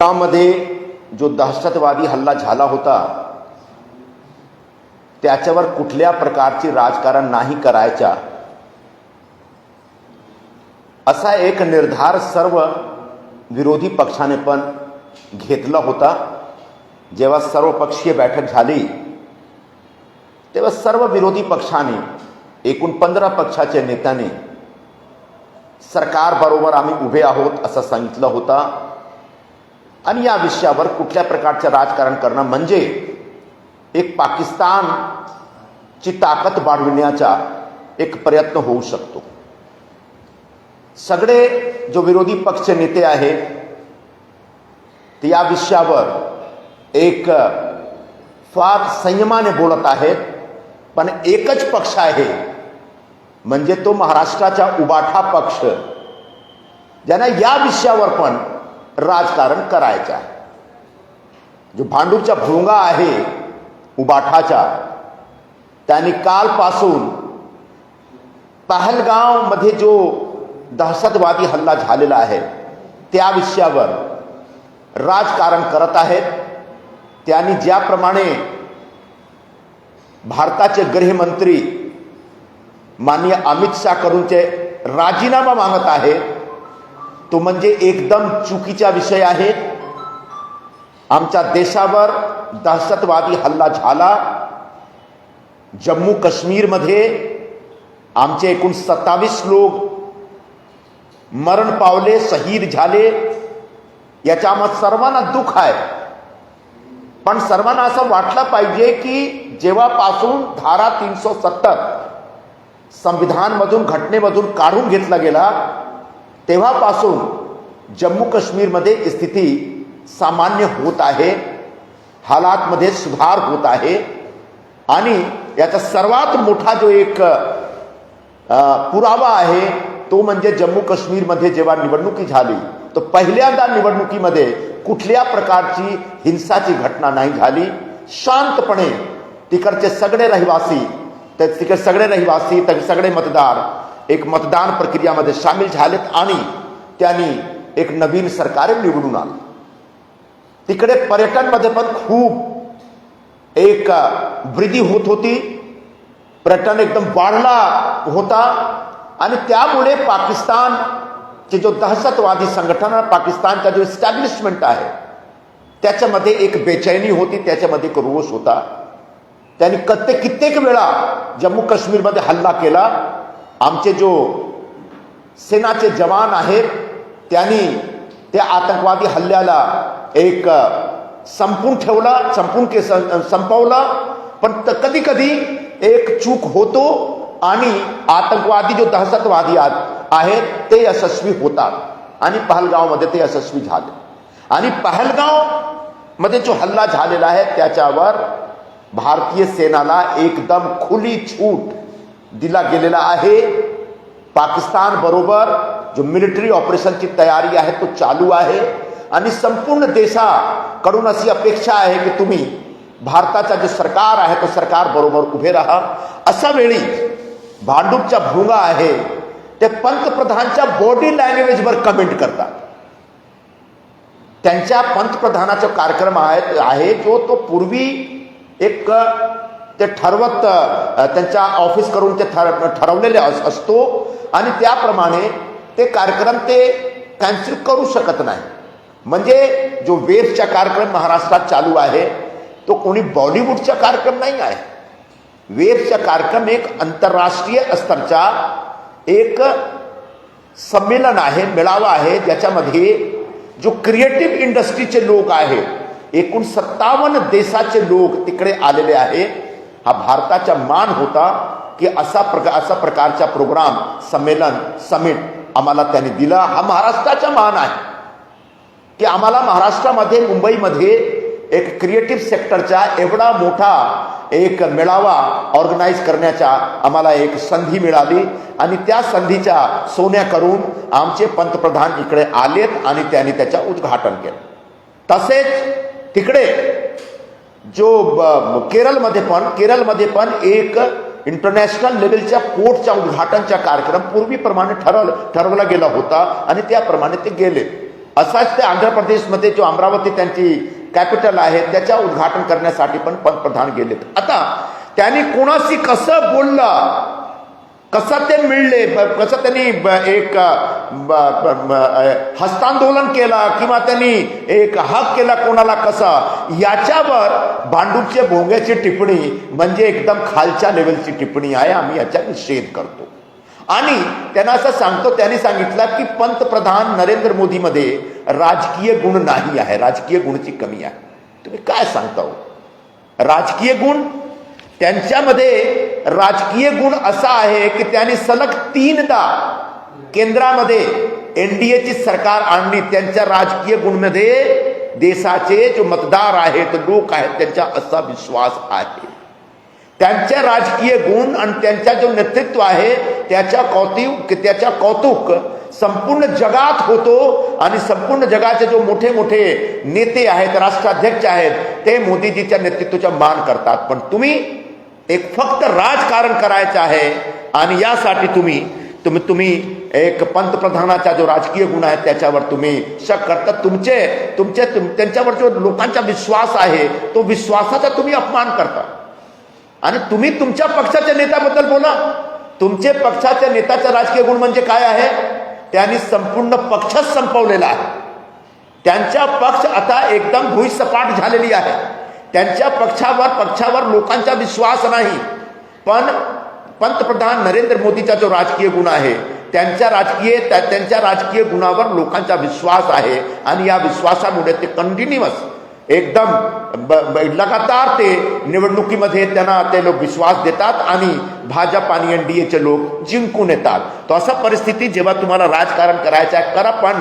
त्यामध्ये जो दहशतवादी हल्ला झाला होता त्याच्यावर कुठल्या प्रकारची राजकारण नाही करायचा असा एक निर्धार सर्व विरोधी पक्षाने पण घेतला होता. जेव्हा सर्वपक्षीय बैठक झाली तेव्हा सर्व विरोधी पक्षाने एकूण पंधरा पक्षाच्या नेत्याने सरकारबरोबर आम्ही उभे आहोत असं सांगितलं होता. आणि या विषयावर कुठल्या प्रकारचं राजकारण करणं म्हणजे एक पाकिस्तानची ताकद वाढविण्याचा एक प्रयत्न होऊ शकतो. सगळे जो विरोधी पक्ष नेते आहेत ते या विषयावर एक फार संयमाने बोलत आहेत पण एकच पक्ष आहे म्हणजे तो महाराष्ट्राचा उबाठा पक्ष. ज्यांना या विषयावर पण राजकारण करायचं आहे. जो भांडूपचा भुंगा आहे उबाठाचा त्यांनी कालपासून पहलगावमध्ये जो दहशतवादी हल्ला झालेला आहे त्या विषयावर राजकारण करत आहेत. त्यांनी ज्याप्रमाणे भारताचे गृहमंत्री माननीय अमित शाह करूनचे राजीनामा मागत आहे तो म्हणजे एकदम चुकीचा विषय आहे. आमच्या देशावर दहशतवादी हल्ला झाला. जम्मू काश्मीरमध्ये आमचे एकूण सत्तावीस लोक मरण पावले शहीद झाले. याच्यामध्ये सर्वांना दुःख आहे. पण सर्वांना असं वाटलं पाहिजे की जेव्हापासून धारा तीनशे सत्तर संविधानमधून घटनेमधून काढून घेतला गेला तेव्हापासून जम्मू काश्मीरमध्ये स्थिती सामान्य होत आहे हालातमध्ये सुधार होत आहे आणि याचा सर्वात मोठा जो एक पुरावा आहे तो म्हणजे जम्मू काश्मीरमध्ये जेव्हा निवडणुकी झाली तर पहिल्यांदा निवडणुकीमध्ये कुठल्या प्रकारची हिंसाची घटना नाही झाली. शांतपणे तिकडचे सगळे रहिवासी तर तिकडे सगळे रहिवासी तर सगळे मतदार एक मतदान प्रक्रियामध्ये सामील झालेत आणि त्यांनी एक नवीन सरकार निवडून आलं तिकडे पर्यटनमध्ये पण खूप एक वृद्धी होत होती. पर्यटन एकदम वाढला होता. आणि त्यामुळे पाकिस्तानचे जो दहशतवादी संघटना पाकिस्तानचा जो इस्टॅब्लिशमेंट आहे त्याच्यामध्ये एक बेचैनी होती त्याच्यामध्ये एक रोष होता. त्यांनी कत्ते कित्येक वेळा जम्मू काश्मीरमध्ये हल्ला केला. आमचे जो सेनाचे जवान आहेत त्यांनी त्या आतंकवादी हल्ल्याला एक संपून ठेवला संपून के संपवला. पण कधी कधी एक चूक होतो आणि आतंकवादी जो दहशतवादी आहेत ते यशस्वी होतात. आणि पहलगावमध्ये ते यशस्वी झाले. आणि पहलगावमध्ये जो हल्ला झालेला आहे त्याच्यावर भारतीय सेनाला एकदम खुली छूट दिला गेलेला आहे. पाकिस्तान बरोबर जो मिलिटरी ऑपरेशनची तयारी आहे तो चालू आहे. आणि संपूर्ण देशाकडून अशी अपेक्षा आहे की तुम्ही भारताचा जे सरकार आहे तो सरकार बरोबर उभे राहा. अशा वेळी भांडूपचा भुंगा आहे ते पंतप्रधानच्या बॉडी लँग्वेजवर कमेंट करतात. त्यांच्या पंतप्रधानाचा कार्यक्रम आहे आहे जो तो पूर्वी एक ते ठरवत त्यांच्या ऑफिस करून ते ठरवलेले असतो. आणि त्याप्रमाणे ते कार्यक्रम ते कॅन्सल करू शकत नाही. म्हणजे जो वेबचा कार्यक्रम महाराष्ट्रात चालू आहे तो कोणी बॉलिवूडचा कार्यक्रम नाही आहे. वेबचा कार्यक्रम एक आंतरराष्ट्रीय स्तरचा एक संमेलन आहे मेळावा आहे ज्याच्यामध्ये जो क्रिएटिव्ह इंडस्ट्रीचे लोक आहेत एकूण सत्तावन्न देशाचे लोक तिकडे आलेले आहे. हा भारताचा मान होता की असा प्रकार असा प्रकारचा प्रोग्राम संमेलन समिट आम्हाला त्यांनी दिला. हा महाराष्ट्राचा मान आहे. की आम्हाला महाराष्ट्रामध्ये मुंबईमध्ये एक क्रिएटिव्ह सेक्टरचा एवढा मोठा एक मेळावा ऑर्गनाईज करण्याचा आम्हाला एक संधी मिळाली. आणि त्या संधीच्या सोन्या करून आमचे पंतप्रधान इकडे आलेत आणि त्यांनी त्याचं उद्घाटन केलं. तसेच तिकडे जो केरळमध्ये पण केरळमध्ये पण एक इंटरनॅशनल लेवलच्या पोर्टच्या उद्घाटनचा कार्यक्रम पूर्वीप्रमाणे ठरवलं ठरवला गेला होता आणि त्याप्रमाणे ते गेले. असाच ते आंध्र प्रदेशमध्ये जो अमरावती त्यांची कॅपिटल आहे त्याच्या उद्घाटन करण्यासाठी पण पंतप्रधान गेलेत. आता त्यांनी कोणाशी कसं बोलला? कसं ते मिळले ब- कसं त्यांनी एक हस्तांदोलन केला किंवा त्यांनी एक हक केला कोणाला कसा याच्यावर भांडूपचे भोंग्याची टिप्पणी म्हणजे एकदम खालच्या लेवलची टिप्पणी आहे आम्ही याच्या निषेध करतो. आणि त्यांना असं सांगतो त्यांनी सांगितलं की पंतप्रधान नरेंद्र मोदीमध्ये राजकीय गुण नाही आहे राजकीय गुणची कमी आहे. तुम्ही काय सांगता हो? राजकीय गुण त्यांच्यामध्ये राजकीय गुण असा आहे की त्यांनी सलग तीनदा केंद्रामध्ये एन डी एची सरकार आणली. त्यांच्या राजकीय गुणमध्ये देशाचे जो मतदार आहेत लोक आहेत त्यांचा असा विश्वास आहे. त्यांचे राजकीय गुण आणि त्यांचा जो नेतृत्व आहे त्याच्या कौतुक त्याच्या कौतुक संपूर्ण जगात होतो आणि संपूर्ण जगाचे जो मोठे मोठे नेते आहेत राष्ट्राध्यक्ष आहेत ते मोदीजीच्या नेतृत्वाचा मान करतात. पण तुम्ही एक फक्त राजकारण करायचं आहे आणि यासाठी तुम्ही तुम्ही तुम्ही एक पंतप्रधानाचा जो राजकीय गुण आहे त्याच्यावर तुम्ही शक करता. तुमचे तुमचे तुम- त्यांच्यावर जो लोकांचा विश्वास आहे तो विश्वासाचा तुम्ही अपमान करता. आणि तुम्ही तुमच्या पक्षाच्या नेत्याबद्दल बोला. तुमचे पक्षाच्या नेत्याचा राजकीय गुण म्हणजे काय आहे? त्यांनी संपूर्ण पक्षच संपवलेला आहे. त्यांचा पक्ष आता एकदम भुईसपाट झालेली आहे. त्यांच्या पक्षावर पक्षावर लोकांचा विश्वास नाही. पण पंतप्रधान नरेंद्र मोदीचा जो राजकीय गुण आहे त्यांच्या राजकीय त्या- त्यांच्या राजकीय गुणावर लोकांचा विश्वास आहे. आणि या विश्वासामुळे ते कंटिन्युअस एकदम ब- ब- लगातार ते निवडणुकीमध्ये त्यांना ते लोक विश्वास देतात आणि भाजप आणि डी एचे लोक जिंकून येतात. तो असा परिस्थिती जेव्हा तुम्हाला राजकारण करायचं आहे करा पण.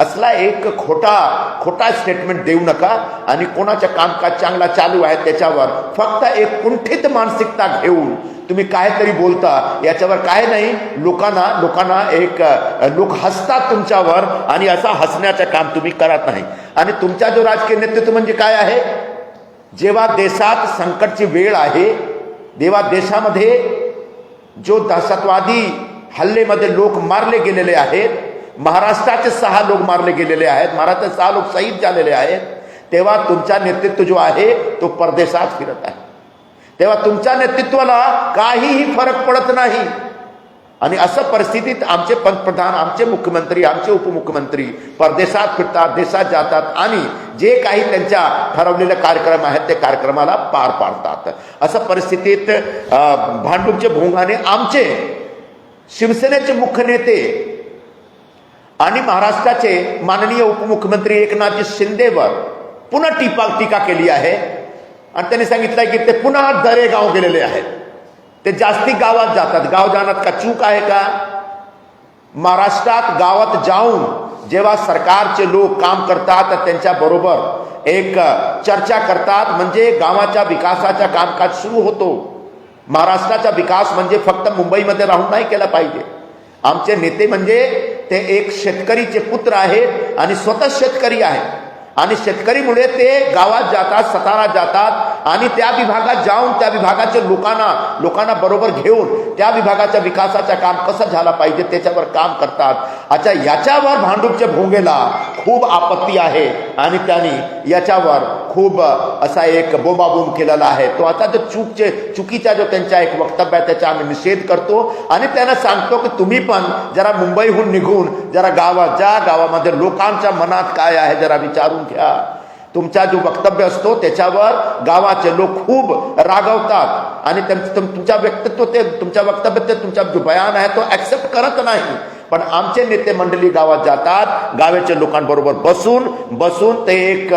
असला एक खोटा खोटा स्टेटमेंट देऊ नका आणि कोणाच्या कामकाज चांगला चालू आहे त्याच्यावर फक्त एक कुंठित मानसिकता घेऊन तुम्ही काहीतरी बोलता याच्यावर काय नाही. लोकांना लोकांना एक लोक हसतात तुमच्यावर आणि असा हसण्याचं काम तुम्ही करत नाही. आणि तुमचा जो राजकीय नेतृत्व म्हणजे काय आहे? जेव्हा देशात संकटची वेळ आहे तेव्हा देशामध्ये जो दहशतवादी हल्लेमध्ये लोक मारले गेलेले आहेत महाराष्ट्राचे सहा लोक मारले गेलेले आहेत. महाराष्ट्राचे सहा लोक शहीद झालेले आहेत. तेव्हा तुमचा नेतृत्व जो आहे तो परदेशात फिरत आहे. तेव्हा तुमच्या नेतृत्वाला काहीही फरक पडत नाही. आणि असं परिस्थितीत आमचे पंतप्रधान आमचे मुख्यमंत्री आमचे उपमुख्यमंत्री परदेशात फिरतात देशात जातात आणि जे काही त्यांच्या ठरवलेले कार्यक्रम आहेत ते कार्यक्रमाला पार पाडतात. असं परिस्थितीत भांडूपचे भोंगाने आमचे शिवसेनेचे मुख्य नेते आणि महाराष्ट्राचे माननीय उपमुख्यमंत्री एकनाथजी शिंदेवर पुन्हा टीपा टीका केली आहे. आणि त्यांनी सांगितलं की ते पुन्हा दरेगाव गेलेले आहेत. ते जास्ती गावात जातात. गाव जाण्यात का चूक आहे का? महाराष्ट्रात गावात जाऊन जेव्हा सरकारचे लोक काम करतात तर त्यांच्या बरोबर एक चर्चा करतात. म्हणजे गावाच्या विकासाचा कामकाज सुरू होतो. महाराष्ट्राचा विकास म्हणजे फक्त मुंबईमध्ये राहून नाही केला पाहिजे. आमचे नेते म्हणजे ते एक शेतकरीचे पुत्र आहेत आणि स्वतः शेतकरी आहेत. आणि शेतकरीमुळे ते गावात जातात सतारा जातात आणि त्या विभागात जाऊन त्या विभागाच्या लोकांना लोकांना बरोबर घेऊन त्या विभागाच्या विकासाचं काम कसं झालं पाहिजे त्याच्यावर काम करतात. अच्छा याच्यावर भांडूपच्या भोंगेला खूप आपत्ती आहे आणि त्यांनी याच्यावर खूप असा एक बोंबाबोंब केलेला आहे. तो आता जो चूकचे चुकीचा जो त्यांचा एक वक्तव्य आहे त्याचा आम्ही निषेध करतो आणि त्यांना सांगतो की तुम्ही पण जरा मुंबईहून निघून जरा गावात जा गावामध्ये लोकांच्या मनात काय आहे जरा विचारून घ्या तुमचा जो वक्तव्य असतो त्याच्यावर गावाचे लोक खूप रागवतात. आणि त्यांचं तुम- तुमच्या व्यक्तित्व ते तुमच्या वक्तव्य ते तुमचा जो बयान आहे तो ऍक्सेप्ट करत नाही. पण आमचे नेते मंडळी गावात जातात गावाच्या लोकांबरोबर बसून बसून ते एक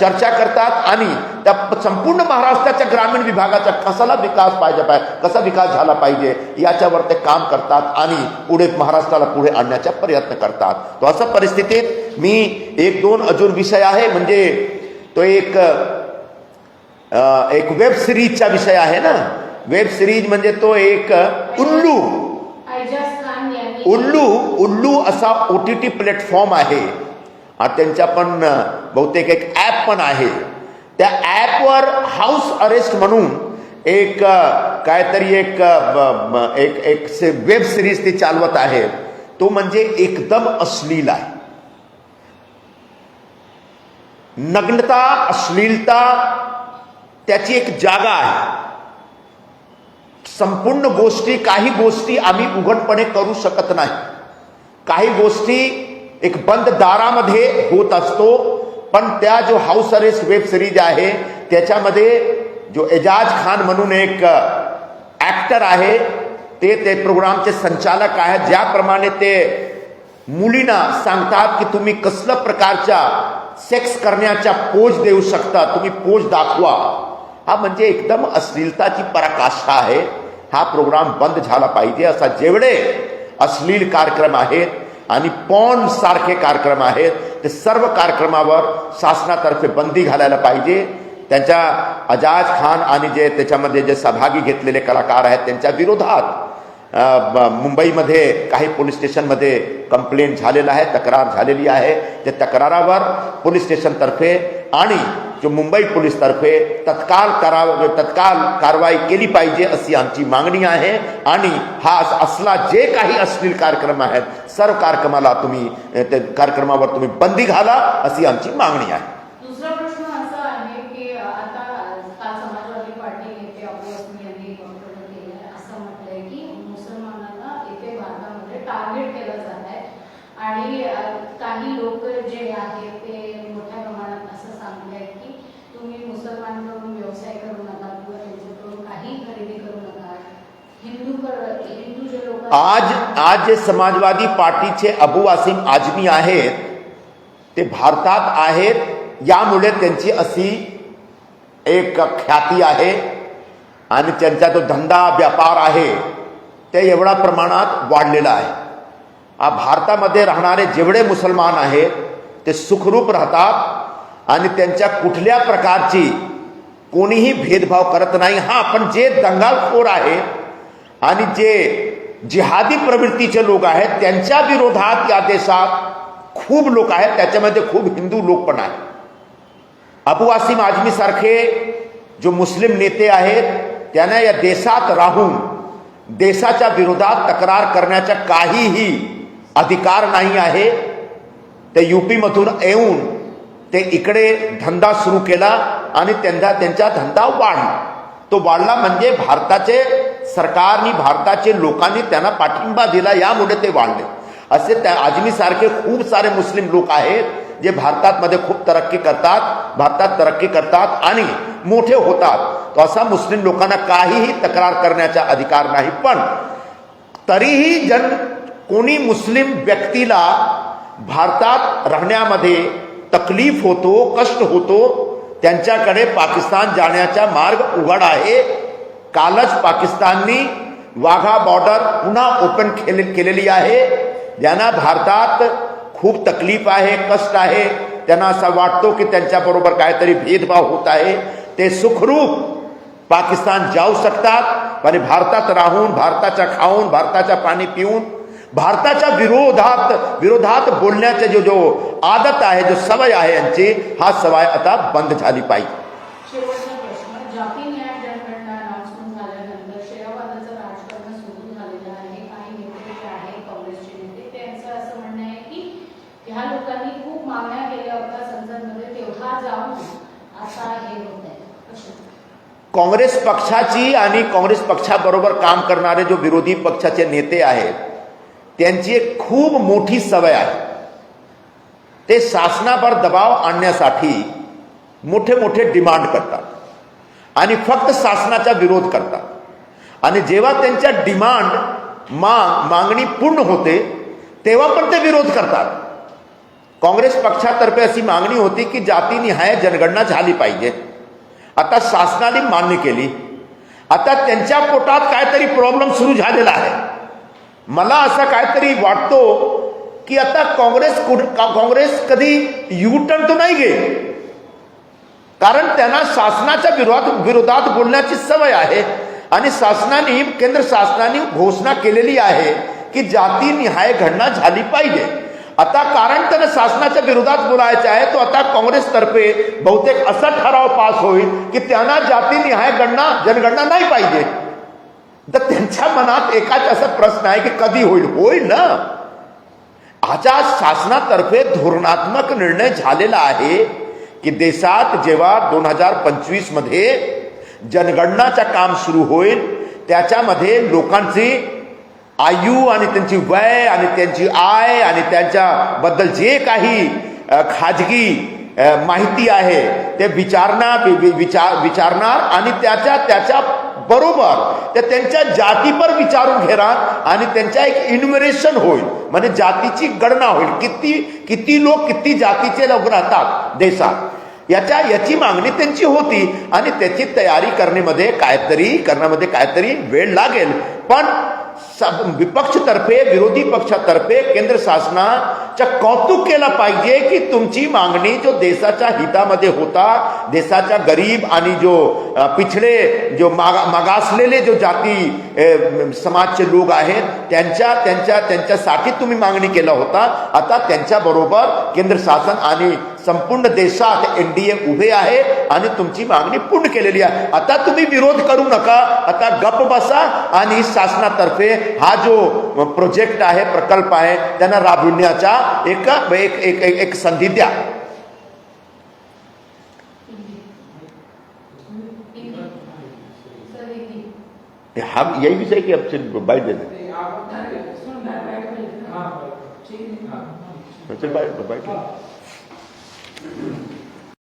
चर्चा करतात आणि त्या संपूर्ण महाराष्ट्राच्या ग्रामीण विभागाचा कसाला विकास पाहिजे पाहिजे कसा विकास झाला पाहिजे याच्यावर ते काम करतात आणि पुढे महाराष्ट्राला पुढे आणण्याचा प्रयत्न करतात. तो असं परिस्थितीत मी एक दोन अजून विषय आहे म्हणजे तो एक एक वेब सिरीजचा विषय आहे ना? वेब सिरीज म्हणजे तो एक उल्लू. उल्लू उल्लू असा ओ टी टी प्लॅटफॉर्म आहे. आणि त्यांचा पण बहुतेक एक ॲप पण आहे. त्या ॲपवर हाऊस अरेस्ट म्हणून एक काहीतरी एक एक एक से- वेब सिरीज ते चालवत आहेत तो म्हणजे एकदम अश्लील आहे. नग्नता अश्लीलता त्याची एक जागा आहे. संपूर्ण गोष्टी काही गोष्टी आम्ही उघडपणे करू शकत नाही. काही गोष्टी एक बंद दारामध्ये होत असतो पण त्या जो हाऊस अरेस्ट वेब सिरीज आहे त्याच्यामध्ये जो एजाज खान म्हणून एक ॲक्टर आहे ते ते प्रोग्रामचे संचालक आहेत ज्याप्रमाणे ते मुलींना सांगतात की तुम्ही कसल्या प्रकारच्या सेक्स करण्याच्या पोज देऊ शकता तुम्ही पोज दाखवा. हा म्हणजे एकदम अश्लीलताची पराकाष्ठा आहे. हा प्रोग्राम बंद झाला पाहिजे असा जेवढे अश्लील कार्यक्रम आहेत आणि पॉन सारखे कार्यक्रम आहेत ते सर्व कार्यक्रमावर शासनातर्फे बंदी घालायला पाहिजे. त्यांच्या अजाज खान आणि जे त्याच्यामध्ये जे सहभागी घेतलेले कलाकार आहेत त्यांच्या विरोधात मुंबईमध्ये काही पोलीस स्टेशनमध्ये कंप्लेंट झालेला आहे तक्रार झालेली आहे. त्या तक्रारावर पोलीस स्टेशनतर्फे आणि जो मुंबई पोलीसतर्फे तत्काल करा तत्काल कारवाई केली पाहिजे अशी आमची मागणी आहे आणि हा असला जे काही अश्लील कार्यक्रम आहेत, सर्व कार्यक्रमाला तुम्ही कार्यक्रमावर तुम्ही बंदी घाला अशी आमची मागणी आहे. दुसरा प्रश्न असा आहे की आज आज जे समाजवादी पार्टीचे अबू वासिम आजमी आहेत ते भारतात आहेत यामुळे त्यांची अशी एक ख्याती आहे आणि त्यांचा जो धंदा व्यापार आहे ते एवढ्या प्रमाणात वाढलेला आहे. भारतामध्ये राहणारे जेवढे मुसलमान आहेत ते सुखरूप राहतात आणि त्यांच्या कुठल्या प्रकारची कोणीही भेदभाव करत नाही. हा पण जे दंगालखोर आहे आणि जे जिहादी प्रवृत्तीचे लोक आहेत त्यांच्या विरोधात या देशात खूप लोक आहेत त्याच्यामध्ये खूप हिंदू लोक पण आहेत. अबू वासिम आजमीसारखे जो मुस्लिम नेते आहेत त्यांना या देशात राहून देशाच्या विरोधात तक्रार करण्याचा काहीही अधिकार नाही आहे. ते यूपीमधून येऊन ते इकडे धंदा सुरू केला आणि त्यांचा त्यांचा धंदा वाढला. तो वाढला म्हणजे भारताचे सरकारनी भारताचे लोकांनी त्यांना पाठिंबा दिला यामुळे ते वाढले. असे त्या आजमीसारखे खूप सारे मुस्लिम लोक आहेत जे भारतातमध्ये खूप तरक्की करतात भारतात तरक्की करतात आणि मोठे होतात. तो असा मुस्लिम लोकांना काहीही तक्रार करण्याचा अधिकार नाही. पण तरीही जन कोणी मुस्लिम व्यक्तीला भारतात राहण्यामध्ये तकलीफ होतो कष्ट होतो त्यांच्याकडे पाकिस्तान जाण्याचा मार्ग उघड आहे. कालच पाकिस्ताननी वाघा बॉर्डर पुन्हा ओपन केलेली आहे ज्यांना भारतात खूप तकलीफ़ आहे, कष्ट आहे। त्यांना असं वाटतो की भेदभाव होत आहे। ते सुखरूप पाकिस्तान जाऊ शकतात आणि भारतात राहून, भारताच्या खाऊन, भारताच्या पाणी पिऊन, भारताच्या विरोधात विरोधात बोलण्याचे जो जो आदत आहे, जो सवय यांची, हा सवय आता बंद पाहिजे. काँग्रेस पक्षाची आणि काँग्रेस पक्षाबरोबर काम करणारे जो विरोधी पक्षाचे नेते आहेत त्यांची एक खूप मोठी सवय आहे. ते शासनावर दबाव आणण्यासाठी मोठे मोठे डिमांड करतात आणि फक्त शासनाचा विरोध करतात. आणि जेव्हा त्यांच्या डिमांड मांग मागणी पूर्ण होते तेव्हा पण ते विरोध करतात. काँग्रेस पक्षातर्फे अशी मागणी होती की जातीनिहाय जनगणना झाली पाहिजे. आता शासनाने मान्य केली. आता त्यांच्या पोटात काहीतरी प्रॉब्लेम सुरू झालेला आहे. मला असं काहीतरी वाटतो की आता काँग्रेस कुठ- का- काँग्रेस कधी युटर्न तो नाही घे कारण त्यांना शासनाच्या विरोधात विरोधात बोलण्याची सवय आहे. आणि शासनाने केंद्र शासनाने घोषणा केलेली आहे की जातीनिहाय घटना झाली पाहिजे. आता कारण त्यांना शासनाच्या विरोधात बोलायचं आहे तो आता काँग्रेसतर्फे बहुतेक असा ठराव पास होईल की त्यांना जातीनिहाय गणना जनगणना नाही पाहिजे. तर त्यांच्या मनात एकाच असा प्रश्न आहे की कधी होईल? होईल ना. आता शासनातर्फे धोरणात्मक निर्णय झालेला आहे की देशात जेव्हा दोन हजार पंचवीसमध्ये जनगणनाचं काम सुरू होईल त्याच्यामध्ये लोकांची आयु आणि त्यांची वय आणि त्यांची आय आणि त्यांच्याबद्दल जे काही खाजगी माहिती आहे ते विचारणार विचार विचारणार आणि त्याच्या त्याच्या बरोबर ते त्यांच्या जातीपर विचारून घेणार आणि त्यांच्या एक इन्युमरेशन होईल. म्हणजे जातीची गणना होईल. किती किती लोक किती जातीचे लोक राहतात देशात. याच्या याची मागणी त्यांची होती आणि त्याची तयारी करण्यामध्ये काहीतरी करण्यामध्ये काहीतरी वेळ लागेल. पण विपक्षतर्फे विरोधी पक्षातर्फे केंद्र शासनाच्या कौतुक केला पाहिजे की तुमची मागणी जो देशाच्या हितामध्ये होता देशाच्या गरीब आणि जो पिछडे जो मागा मागासलेले जो जाती समाजचे लोक आहेत त्यांच्या त्यांच्या त्यांच्यासाठी तुम्ही मागणी केला होता. आता त्यांच्याबरोबर केंद्र शासन आणि संपूर्ण देशात एनडीए उभे आहे आणि तुमची मागणी पूर्ण केलेली आहे आता तुम्ही विरोध करू नका आता गप बसा आणि शासनातर्फे हा जो प्रोजेक्ट आहे प्रकल्प आहे त्यांना राबविण्याचा एक एक एक एक, एक संधी द्या हा यही विषय की अब सिर्फ बाइट दे Amen.